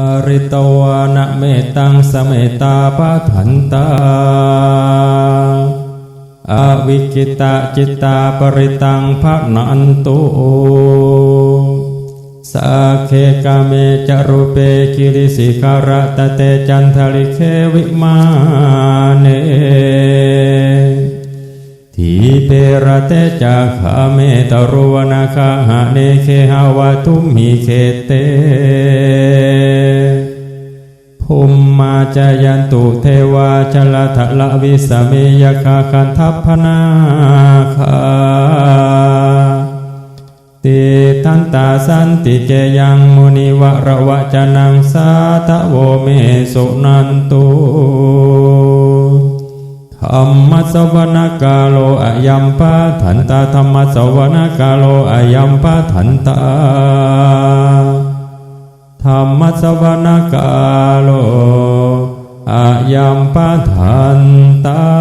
ปริตวานะเมตังสเมตาปะทันตาอวิกิตาจิตตาปริตังภะนันตุสักเคกาเมจารุเปกิริสิการะตะเตจันทริเควิมาเนทีเประเตจาคาเมตรุวนาคาหาเนเคหาวาทุมหิเคเต มาจายันตุเทวาชลทะละวิสเมยคาคันทัพพนาคาติทันตาสันติเจยังมุนิวะระวะจนังสาทะโวเมสุนันตุธรรมสวนาคาโลอายัมปะทันตาธรรมสวนาคาโลอายัมปะทันตา มัสวนกาโลอายัมปะทันตา